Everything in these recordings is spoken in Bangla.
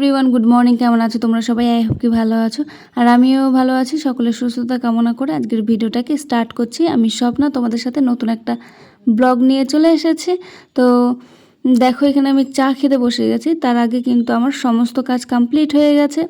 এভরিওয়ান গুড মর্নিং কেমন আছো? তোমরা সবাই আই হোপ কি ভালো আছো? আর আমিও ভালো আছি, সকলের সুস্থতা কামনা করে আজকের ভিডিওটাকে স্টার্ট করছি। আমি স্বপ্না, তোমাদের সাথে নতুন একটা ব্লগ নিয়ে চলে এসেছি। তো দেখো, এখানে আমি চা খেতে বসে গেছি। তার আগে কিন্তু আমার সমস্ত কাজ কমপ্লিট হয়ে গেছে।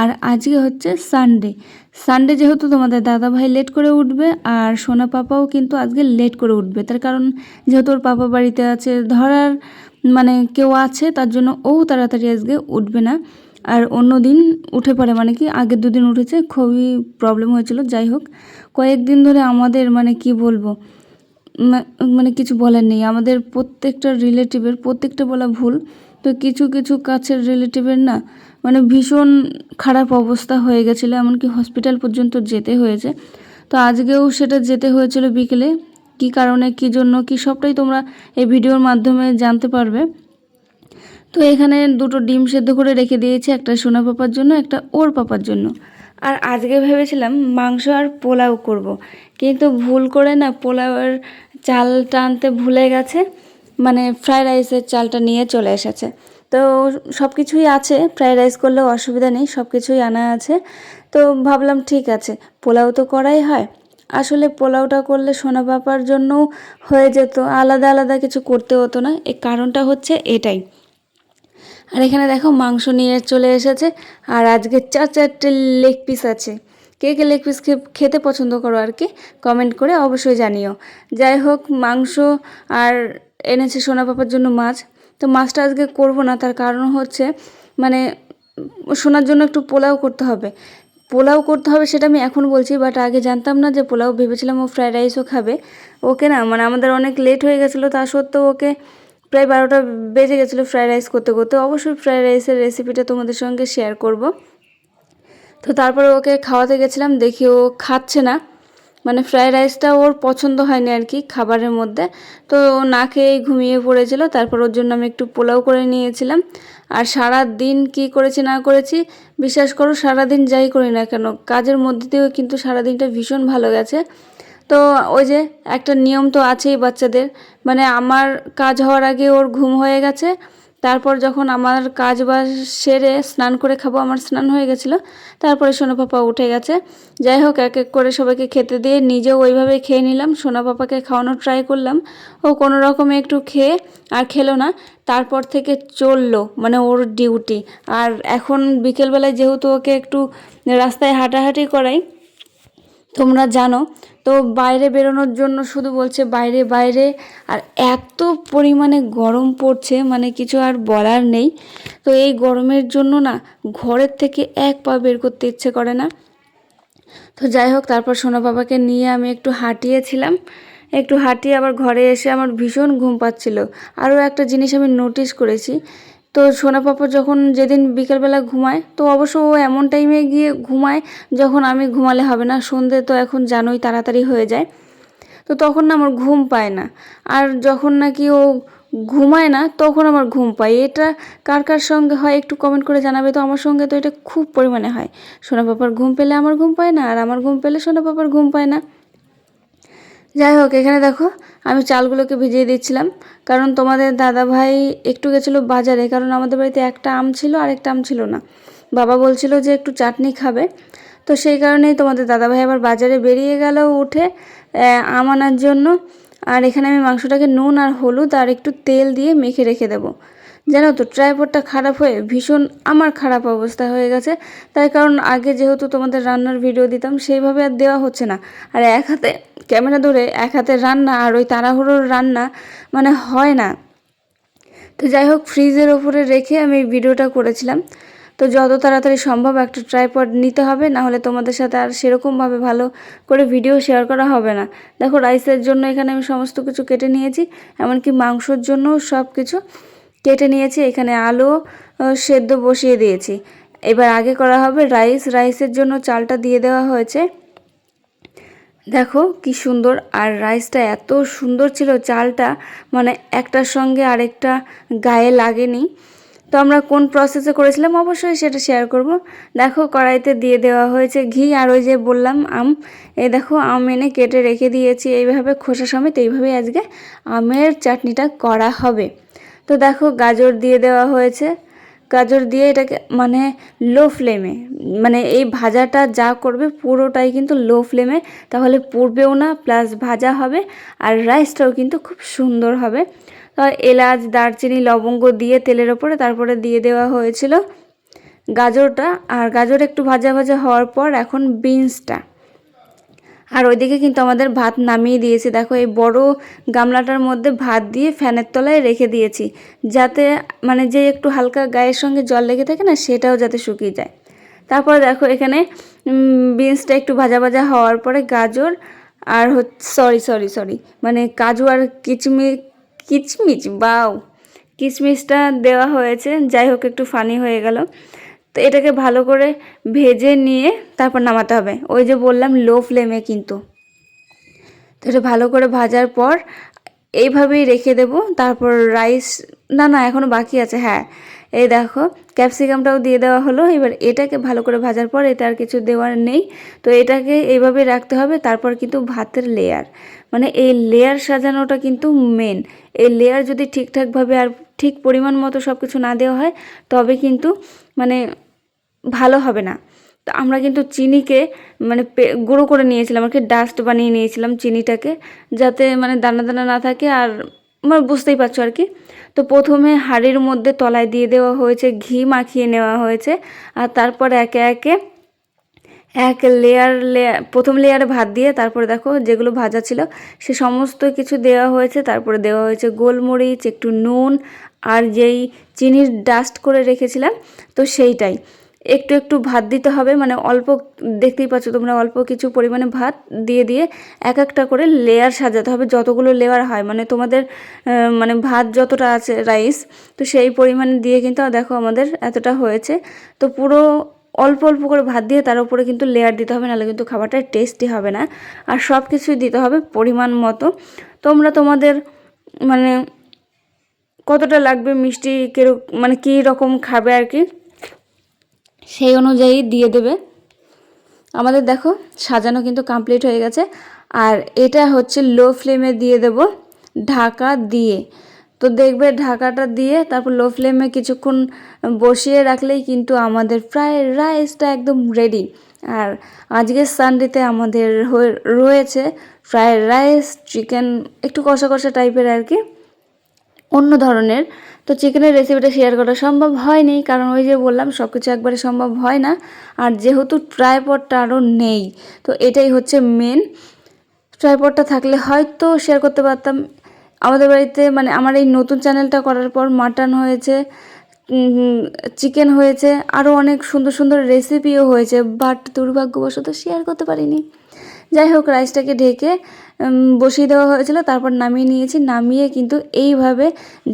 আর আজকে হচ্ছে সানডে সানডে যেহেতু তোমাদের দাদা ভাই লেট করে উঠবে, আর সোনা পাপাও কিন্তু আজকে লেট করে উঠবে। তার কারণ, যেহেতু ওর পাপা বাড়িতে আছে, ধরার মানে কেউ আছে, তার জন্য ও তাড়াতাড়ি আজকে উঠবে না। আর অন্য দিন উঠে পড়ে মানে কি আগের দুদিন উঠেছে, খুবই প্রবলেম হয়েছিল, যাই হোক। কয়েকদিন ধরে আমাদের মানে কি বলব মানে কিছু বলার নেই। আমাদের প্রত্যেকটা রিলেটিভের প্রত্যেকটা বলা ভুল। তো কিছু কিছু কাছের রিলেটিভের না মানে ভীষণ খারাপ অবস্থা হয়ে গেছিল, এমনকি হসপিটাল পর্যন্ত যেতে হয়েছে। তো আজকেও সেটা যেতে হয়েছিল বিকেলে। কি কারণে, কি জন্য, কি সবটাই তোমরা এই ভিডিওর মাধ্যমে জানতে পারবে। তো এখানে দুটো ডিম সেদ্ধ করে রেখে দিয়েছি, একটা সোনা পাপার জন্য, একটা ওর পাপার জন্য। আর আজকে ভেবেছিলাম মাংস আর পোলাও করব। কিন্তু ভুল করে না পোলাওয়ের চালটা আনতে ভুলে গেছে মানে ফ্রায়েড রাইসের চালটা নিয়ে চলে এসেছে। তো সব কিছুই আছে ফ্রায়েড রাইস করলেও অসুবিধা নেই সব কিছুই আনা আছে। তো ভাবলাম ঠিক আছে, পোলাও তো করাই হয় আসলে পোলাওটা করলে সোনা পাপার জন্যও হয়ে যেত, আলাদা আলাদা কিছু করতে হতো না, এর কারণটা হচ্ছে এটাই। আর এখানে দেখো মাংস নিয়ে চলে এসেছে, আর আজকে চার চারটে লেগ পিস আছে। কে কে লেগ পিস খেতে পছন্দ করো আর কি কমেন্ট করে অবশ্যই জানিও। যাই হোক, মাংস আর এনেছে সোনা পাপার জন্য মাছ, তো মাছটা আজকে করব না, তার কারণ হচ্ছে মানে সোনার জন্য একটু পোলাও করতে হবে। পোলাও করতে হবে সেটা আমি এখন বলছি বাট আগে জানতাম না যে পোলাও ভেবেছিলাম ও ফ্রায়েড রাইসও খাবে। ওকে না মানে আমাদের অনেক লেট হয়ে গেছিল, তা সত্ত্বেও ওকে প্রায় বারোটা বেজে গেছিল ফ্রায়েড রাইস করতে করতে। অবশ্যই ফ্রায়েড রাইসের রেসিপিটা তোমাদের সঙ্গে শেয়ার করব। তো তারপরে ওকে খাওয়াতে গেছিলাম, দেখি ও খাচ্ছে না। মানে ফ্রায়েড রাইসটা ওর পছন্দ হয়নি আর কি খাবারের মধ্যে। তো না খেয়েই ঘুমিয়ে পড়েছিল, তারপর ওর জন্য আমি একটু পোলাও করে নিয়েছিলাম। আর সারা দিন কি করেছি, না করেছি, বিশ্বাস করো সারা দিন যাই করি না কেন, কাজের মধ্যে দিয়েও কিন্তু সারা দিনটা ভীষণ ভালো গেছে। তো ওই যে একটা নিয়ম তো আছেই বাচ্চাদের মানে আমার কাজ হওয়ার আগে ওর ঘুম হয়ে গেছে তারপর যখন আমার কাজ বাজ সেরে স্নান করে খাব, আমার স্নান হয়ে গেছিল, তারপরে সোনা পাপা উঠে গেছে। যাই হোক, এক এক করে সবাইকে খেতে দিয়ে নিজেও ওইভাবে খেয়ে নিলাম। সোনা পাপাকে খাওয়ানোর ট্রাই করলাম। ও কোনো রকমে একটু খেয়ে আর খেলো না। তারপর থেকে চলল মানে ওর ডিউটি আর এখন বিকেলবেলায় যেহেতু ওকে একটু রাস্তায় হাঁটাহাঁটি করাই তোমরা জানো, তো বাইরে বেরোনোর জন্য শুধু বলছে বাইরে বাইরে, আর এত পরিমাণে গরম পড়ছে মানে কিছু আর বলার নেই। তো এই গরমের জন্য না, ঘরের থেকে এক পা বের করতে ইচ্ছে করে না। তো যাই হোক, তারপর সোনা বাবাকে নিয়ে আমি একটু হাঁটিয়েছিলাম। একটু হাঁটিয়ে আবার ঘরে এসে আমার ভীষণ ঘুম পাচ্ছিল। আরও একটা জিনিস আমি নোটিস করেছি তো সোনা পাপা যখন যেদিন বিকেলবেলা ঘুমায়, তো অবশ্য ও এমন টাইমে গিয়ে ঘুমায় যখন আমি ঘুমালে হবে না, সন্ধে তো এখন জানোই তাড়াতাড়ি হয়ে যায়। তো তখন না আমার ঘুম পায় না। আর যখন নাকি ও ঘুমায় না, তখন আমার ঘুম পায়। এটা কার কার সঙ্গে হয় একটু কমেন্ট করে জানাবে? তো আমার সঙ্গে তো এটা খুব পরিমাণে হয়। সোনা পাপার ঘুম পেলে আমার ঘুম পায় না, আর আমার ঘুম পেলে সোনা পাপার ঘুম পায় না। যাই হোক, এখানে দেখো, আমি চালগুলোকে ভিজিয়ে দিচ্ছিলাম। কারণ তোমাদের দাদা ভাই একটু গেছিল বাজারে, কারণ আমাদের বাড়িতে একটা আম ছিল আর একটা আম ছিল না। বাবা বলছিল যে একটু চাটনি খাবে। তো সেই কারণেই তোমাদের দাদা ভাই আবার বাজারে বেরিয়ে গেল উঠে আম আনার জন্য। আর এখানে আমি মাংসটাকে নুন আর হলুদ আর একটু তেল দিয়ে মেখে রেখে দেবো। জানো তো, ট্রাইপডটা খারাপ হয়ে ভীষণ আমার খারাপ অবস্থা হয়ে গেছে। তাই কারণ আগে যেহেতু তোমাদের রান্নার ভিডিও দিতাম, সেইভাবে আর দেওয়া হচ্ছে না। আর এক হাতে ক্যামেরা ধরে এক হাতে রান্না আর ওই তাড়াহুড়োর রান্না মানে হয় না। তো যাই হোক, ফ্রিজের ওপরে রেখে আমি ভিডিওটা করেছিলাম। তো যত তাড়াতাড়ি সম্ভব একটা ট্রাইপড নিতে হবে, না হলে তোমাদের সাথে আর সেরকমভাবে ভালো করে ভিডিও শেয়ার করা হবে না। দেখো, রাইসের জন্য এখানে আমি সমস্ত কিছু কেটে নিয়েছি, এমনকি মাংসর জন্য সব কিছু কেটে নিয়েছি। এখানে আলু সেদ্ধ বসিয়ে দিয়েছি। এবার আগে করা হবে রাইস। রাইসের জন্য চালটা দিয়ে দেওয়া হয়েছে। দেখো কি সুন্দর, আর রাইসটা এত সুন্দর ছিল, চালটা মানে একটার সঙ্গে আরেকটা গায়ে লাগেনি। তো আমরা কোন প্রসেসে করেছিলাম? অবশ্যই সেটা শেয়ার করব। দেখো কড়াইতে দিয়ে দেওয়া হয়েছে ঘি, আর ওই যে বললাম আম। এই দেখো, আম এনে কেটে রেখে দিয়েছি, এইভাবে খোসা সমেত, এইভাবেই আজকে আমের চাটনিটা করা হবে। তো দেখো গাজর দিয়ে দেওয়া হয়েছে গাজর দিয়ে এটাকে মানে লো ফ্লেমে মানে এই ভাজাটা যা করবে পুরোটাই কিন্তু লো ফ্লেমে তাহলে পুড়বেও না প্লাস ভাজা হবে, আর রাইসটাও কিন্তু খুব সুন্দর হবে। তো এলাচ, দারচিনি, লবঙ্গ দিয়ে তেলের ওপরে তারপরে দিয়ে দেওয়া হয়েছিল গাজরটা, আর গাজর একটু ভাজা ভাজা হওয়ার পর এখন বিনসটা আর ওইদিকে কিন্তু আমাদের ভাত নামিয়ে দিয়েছি। দেখো, এই বড় গামলাটার মধ্যে ভাত দিয়ে ফ্যানের তলায় রেখে দিয়েছি, যাতে মানে যে একটু হালকা গায়ের সঙ্গে জল লেগে থাকে না, সেটাও যাতে শুকিয়ে যায়। তারপর দেখো, এখানে বিনসটা একটু ভাজা ভাজা হওয়ার পরে গাজর আর হচ্ছে সরি সরি সরি মানে কাজু আর কিচমি, কিচমিচ, বাও, কিচমিচটা দেওয়া হয়েছে। যাই হোক, একটু ফানি হয়ে গেল। তো এটাকে ভালো করে ভেজে নিয়ে তারপর নামাতে হবে। ওই যে বললাম লো ফ্লেমে কিন্তু। তো এটা ভালো করে ভাজার পর এইভাবেই রেখে দেব। তারপর রাইস না না এখনও বাকি আছে হ্যাঁ। এই দেখো ক্যাপসিকামটাও দিয়ে দেওয়া হলো। এবার এটাকে ভালো করে ভাজার পর এটা আর কিছু দেওয়ার নেই। তো এটাকে এইভাবে রাখতে হবে, তারপর কিন্তু ভাতের লেয়ার মানে এই লেয়ার সাজানোটা কিন্তু মেন এই লেয়ার যদি ঠিকঠাকভাবে আর ঠিক পরিমাণ মতো সব কিছু না দেওয়া হয়, তবে কিন্তু মানে ভালো হবে না। তো আমরা কিন্তু চিনিকে মানে গুঁড়ো করে নিয়েছিলাম আর কি ডাস্ট বানিয়ে নিয়েছিলাম চিনিটাকে, যাতে মানে দানা দানা না থাকে আর মানে বুঝতেই পারছ আর কি। তো প্রথমে হাঁড়ির মধ্যে তলায় দিয়ে দেওয়া হয়েছে, ঘি মাখিয়ে নেওয়া হয়েছে, আর তারপর একে একে এক লেয়ার লেয়ার প্রথম লেয়ারে ভাত দিয়ে তারপরে দেখো যেগুলো ভাজা ছিল, সে সমস্ত কিছু দেওয়া হয়েছে, তারপরে দেওয়া হয়েছে গোলমরিচ, একটু নুন, আর যেই চিনির ডাস্ট করে রেখেছিলাম, তো সেইটাই। একটু একটু ভাত দিতে হবে। মানে অল্প, দেখতেই পাচ্ছ তোমরা অল্প কিছু পরিমাণে ভাত দিয়ে দিয়ে এক একটা করে লেয়ার সাজাতে হবে, যতগুলো লেয়ার হয়। মানে তোমাদের মানে ভাত যতটা আছে রাইস তো সেই পরিমাণে দিয়ে কিন্তু দেখো আমাদের এতটা হয়েছে। তো পুরো অল্প অল্প করে ভাত দিয়ে তার উপরে কিন্তু লেয়ার দিতে হবে, নাহলে কিন্তু খাবারটা টেস্টি হবে না। আর সব কিছুই দিতে হবে পরিমাণ মতো। তোমরা তোমাদের মানে কতটা লাগবে, মিষ্টি কীরকম মানে কী রকম খাবে আর কি? সেই অনুযায়ী দিয়ে দেবে। আমাদের দেখো, সাজানো কিন্তু কমপ্লিট হয়ে গেছে। আর এটা হচ্ছে লো ফ্লেমে দিয়ে দেব ঢাকা দিয়ে। তো দেখবে ঢাকাটা দিয়ে তারপর লো ফ্লেমে কিছুক্ষণ বসিয়ে রাখলেই কিন্তু আমাদের প্রায় রাইসটা একদম রেডি আর আজকের সানডেতে আমাদের রয়েছে ফ্রায়েড রাইস চিকেন একটু কষা কষা টাইপের আর কি। অন্য ধরনের। তো চিকেনের রেসিপিটা শেয়ার করা সম্ভব হয়নি, কারণ ওই যে বললাম সব কিছু একবারে সম্ভব হয় না। আর যেহেতু ট্রাইপডটা আরও নেই, তো এটাই হচ্ছে মেন ট্রাইপডটা থাকলে হয়তো শেয়ার করতে পারতাম। আমাদের বাড়িতে মানে আমার এই নতুন চ্যানেলটা করার পর মাটন হয়েছে চিকেন হয়েছে আরও অনেক সুন্দর সুন্দর রেসিপিও হয়েছে বাট দুর্ভাগ্যবশত শেয়ার করতে পারিনি। যাই হোক রাইসটাকে ঢেকে বসিয়ে দেওয়া হয়েছিল, তারপর নামিয়ে নিয়েছি। নামিয়ে কিন্তু এইভাবে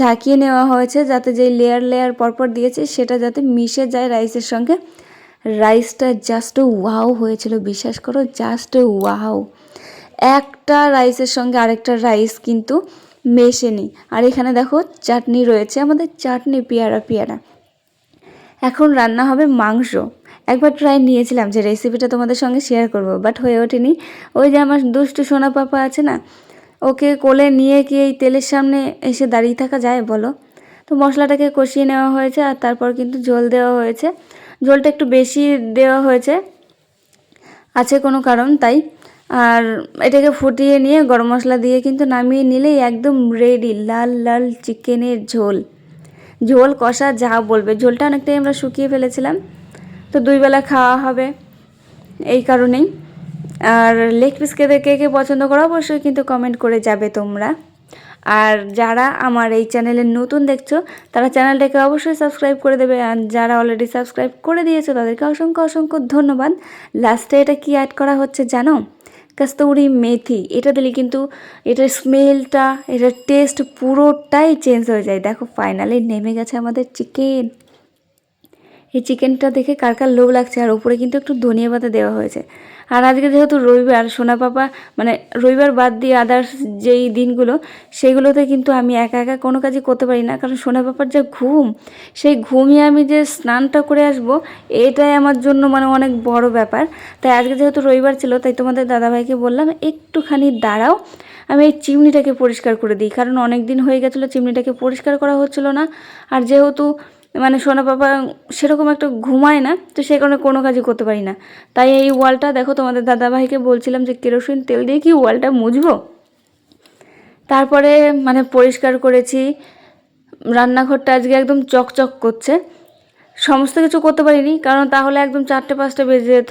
ঝাঁকিয়ে নেওয়া হয়েছে যাতে যেই লেয়ার লেয়ার পরপর দিয়েছে, সেটা যাতে মিশে যায় রাইসের সঙ্গে। রাইসটা জাস্ট ওয়াও হয়েছিল, বিশ্বাস করো জাস্ট ওয়াও একটা রাইসের সঙ্গে আরেকটা রাইস কিন্তু মেশেনি। আর এখানে দেখো, চাটনি রয়েছে, আমাদের চাটনি পেয়ারা পেয়ারা। এখন রান্না হবে মাংস। একবার ট্রাই নিয়েছিলাম যে রেসিপিটা তোমাদের সঙ্গে শেয়ার করব বাট হয়ে ওঠেনি। ওই যে আমার দুষ্টু সোনা পাপা আছে না, ওকে কোলে নিয়ে কি এই তেলের সামনে এসে দাঁড়িয়ে থাকা যায়, বলো। তো মশলাটাকে কষিয়ে নেওয়া হয়েছে আর তারপর কিন্তু ঝোল দেওয়া হয়েছে। ঝোলটা একটু বেশি দেওয়া হয়েছে, আছে কোনো কারণ তাই। আর এটাকে ফুটিয়ে নিয়ে গরম মশলা দিয়ে কিন্তু নামিয়ে নিলেই একদম রেডি লাল লাল চিকেনের ঝোল। ঝোল কষা যা বলবে। ঝোলটা অনেকটাই আমরা শুকিয়ে ফেলেছিলাম। তো দুই বেলা খাওয়া হবে এই কারণেই। আর লেগ পিস খেতে কে কে পছন্দ করো অবশ্যই কিন্তু কমেন্ট করে যাবে তোমরা। আর যারা আমার এই চ্যানেলে নতুন দেখছ, তারা চ্যানেলটাকে অবশ্যই সাবস্ক্রাইব করে দেবে। আর যারা অলরেডি সাবস্ক্রাইব করে দিয়েছ, তাদেরকে অসংখ্য অসংখ্য ধন্যবাদ। লাস্টে এটা কি অ্যাড করা হচ্ছে জানো? কাস্তৌরি মেথি। এটা দিলে কিন্তু এটার স্মেলটা এটার টেস্ট পুরোটাই চেঞ্জ হয়ে যায়। দেখো ফাইনালি নেমে গেছে আমাদের চিকেন এই চিকেনটা দেখে কার কার লোভ লাগছে, আর উপরে কিন্তু একটু ধনিয়া পাতা দেওয়া হয়েছে। আর আজকে যেহেতু রবিবার, সোনা পাপা মানে রবিবার বাদ দিয়ে আদার্স যেই দিনগুলো, সেইগুলোতে কিন্তু আমি একা একা কোনো কাজই করতে পারি না। কারণ সোনা পাপার যে ঘুম, সেই ঘুমিয়ে আমি যে স্নানটা করে আসব, এটাই আমার জন্য মানে অনেক বড় ব্যাপার। তাই আজকে যেহেতু রবিবার ছিল, তাই তোমাদের দাদাভাইকে বললাম, একটুখানি দাঁড়াও, আমি এই চিমনিটাকে পরিষ্কার করে দিই। কারণ অনেক দিন হয়ে গেছিল, চিমনিটাকে পরিষ্কার করা হচ্ছিল না। আর যেহেতু মানে সোনা পাপা সেরকম একটা ঘুমায় না, তো সেই কারণে কোনো কাজই করতে পারি না। তাই এই ওয়ালটা দেখো, তোমাদের দাদাভাইকে বলছিলাম যে কেরোসিন তেল দিয়ে কি ওয়ালটা মুছবো? তারপরে মানে পরিষ্কার করেছি, রান্নাঘরটা আজকে একদম চকচক করছে। সমস্ত কিছু করতে পারিনি, কারণ তাহলে একদম চারটে পাঁচটা বেজে যেত।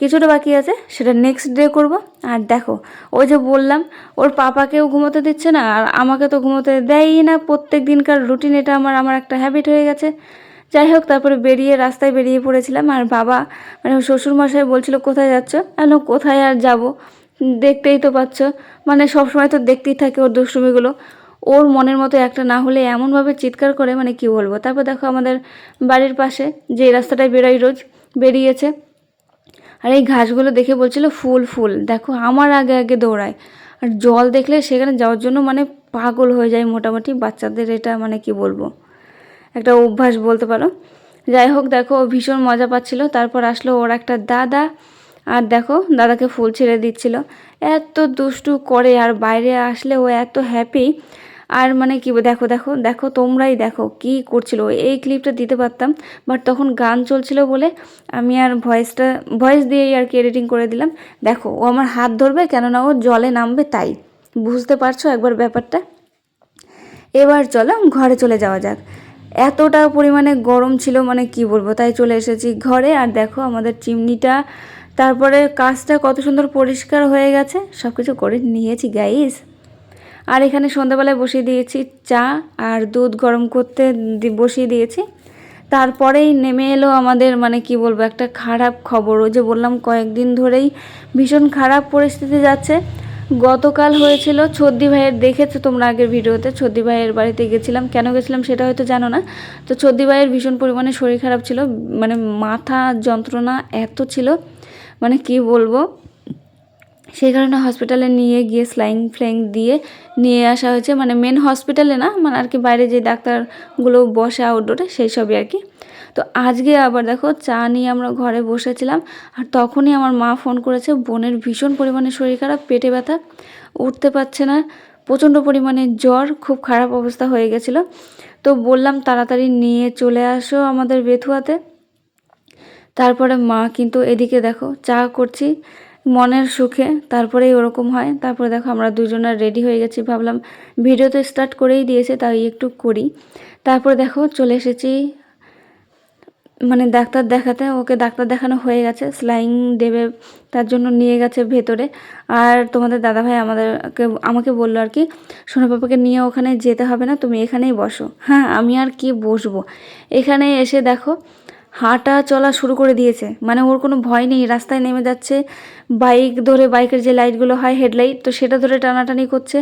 কিছুটা বাকি আছে, সেটা নেক্সট ডে করব। আর দেখো, ওই যে বললাম, ওর পাপাকেও ঘুমোতে দিচ্ছে না, আর আমাকে তো ঘুমোতে দেয়ই না। প্রত্যেক দিনকার রুটিন এটা আমার আমার একটা হ্যাবিট হয়ে গেছে। যাই হোক, তারপরে বেরিয়ে, রাস্তায় বেরিয়ে পড়েছিলাম। আর বাবা মানে শ্বশুরমশাই বলছিল, কোথায় যাচ্ছ? আমি কোথায় আর যাব? দেখতেই তো পাচ্ছ। মানে সবসময় তো দেখতেই থাকে ওর দুষ্টুমিগুলো। ওর মনের মতো একটা না হলে এমনভাবে চিৎকার করে মানে কি বলব? তারপর দেখো আমাদের বাড়ির পাশে যে রাস্তাটায় বেরোই রোজ, বেরিয়েছে। আর এই ঘাসগুলো দেখে বলছিল, ফুল ফুল। দেখো, আমার আগে আগে দৌড়ায়। আর জল দেখলে সেখানে যাওয়ার জন্য মানে পাগল হয়ে যায় মোটামুটি। বাচ্চাদের এটা মানে কি বলব? একটা অভ্যাস বলতে পারো। যাই হোক, দেখো ভীষণ মজা পাচ্ছিল। তারপর আসলো ওর একটা দাদা। আর দেখো, দাদাকে ফুল ছেড়ে দিচ্ছিল। এত দুষ্টু করে আর বাইরে আসলে ও এত হ্যাপি আর মানে কি, দেখো দেখো দেখো, তোমরাই দেখো কি করছিল। এই ক্লিপটা দিতে পারতাম বাট তখন গান চলছিল বলে আমি আর ভয়েসটা ভয়েস দিয়েই আর কি এডিটিং করে দিলাম। দেখো, ও আমার হাত ধরবে কেননা ও জলে নামবে তাই। বুঝতে পারছ একবার ব্যাপারটা? এবার চলো ঘরে চলে যাওয়া যাক। এতটা পরিমাণে গরম ছিল মানে কি বলব, তাই চলে এসেছি ঘরে। আর দেখো আমাদের চিমনিটা, তারপরে কাজটা কত সুন্দর পরিষ্কার হয়ে গেছে সব কিছু করে নিয়েছি গাইস আর এখানে সন্ধ্যাবেলায় বসিয়ে দিয়েছি চা আর দুধ গরম করতে বসিয়ে দিয়েছি। তারপরেই নেমে এলো আমাদের মানে কি বলব, একটা খারাপ খবর। ওই যে বললাম, কয়েকদিন ধরেই ভীষণ খারাপ পরিস্থিতি যাচ্ছে। গতকাল হয়েছিল, ছদ্দি ভাইয়ের দেখেছ তোমরা আগের ভিডিওতে? ছদ্দি ভাইয়ের বাড়িতে গেছিলাম। কেন গেছিলাম সেটা হয়তো জানো না। তো ছদ্দি ভাইয়ের ভীষণ পরিমাণে শরীর খারাপ ছিল। মানে মাথা যন্ত্রণা এত ছিল। মানে কি বলব সেই কারণে হসপিটালে নিয়ে গিয়ে স্লাইং ফ্লাইং দিয়ে নিয়ে আসা হয়েছে। মানে মেন হসপিটালে না মানে আর কি বাইরে যে ডাক্তারগুলো বসে আউটডোরে সেই সবই আর কি। তো আজকে আবার দেখো, চা নিয়ে আমরা ঘরে বসেছিলাম, আর তখনই আমার মা ফোন করেছে, বোনের ভীষণ পরিমাণে শরীর খারাপ, পেটে ব্যথা, উঠতে পারছে না, প্রচণ্ড পরিমাণে জ্বর, খুব খারাপ অবস্থা হয়ে গেছিল। তো বললাম, তাড়াতাড়ি নিয়ে চলে আসো আমাদের বেথুয়াতে। তারপরে মা কিন্তু এদিকে দেখো, চা করছি মনের সুখে তারপরেই ওরকম হয়। তারপরে দেখো আমরা দুজনের রেডি হয়ে গেছি। ভাবলাম ভিডিও তো স্টার্ট করেই দিয়েছে, তাই একটু করি। তারপরে দেখো চলে এসেছি। মানে ডাক্তার দেখাতে, ওকে ডাক্তার দেখানো হয়ে গেছে স্লাইং দেবে, তার জন্য নিয়ে গেছে ভেতরে। আর তোমাদের দাদাভাই আমাদেরকে, আমাকে বলল আর কি, সোনা পাপাকে নিয়ে ওখানে যেতে হবে না, তুমি এখানেই বসো। হ্যাঁ আমি আর কি বসবো? এখানে এসে দেখো হাঁটা চলা শুরু করে দিয়েছে। মানে ওর কোনো ভয় নেই, রাস্তায় নেমে যাচ্ছে। বাইক ধরে বাইকের যে লাইটগুলো হয়, হেডলাইট, তো সেটা ধরে টানাটানি করছে।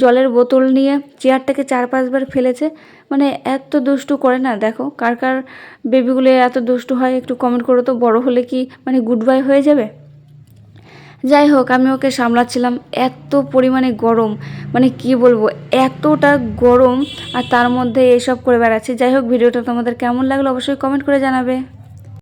জলের বোতল নিয়ে চেয়ারটাকে চার পাঁচবার ফেলেছে। মানে এত দুষ্টু করে না, দেখো কার কার বেবিগুলো এত দুষ্টু হয়, একটু কমেন্ট করো তো, বড় হলে কি মানে গুড বাই হয়ে যাবে? যাই হোক আমি ওকে সামলাচ্ছিলাম। এত পরিমাণে গরম মানে কি বলব, এতটা গরম, আর তার মধ্যে এসব করে বেড়াচ্ছি। যাই হোক ভিডিওটা তোমাদের কেমন লাগল অবশ্যই কমেন্ট করে জানাবে।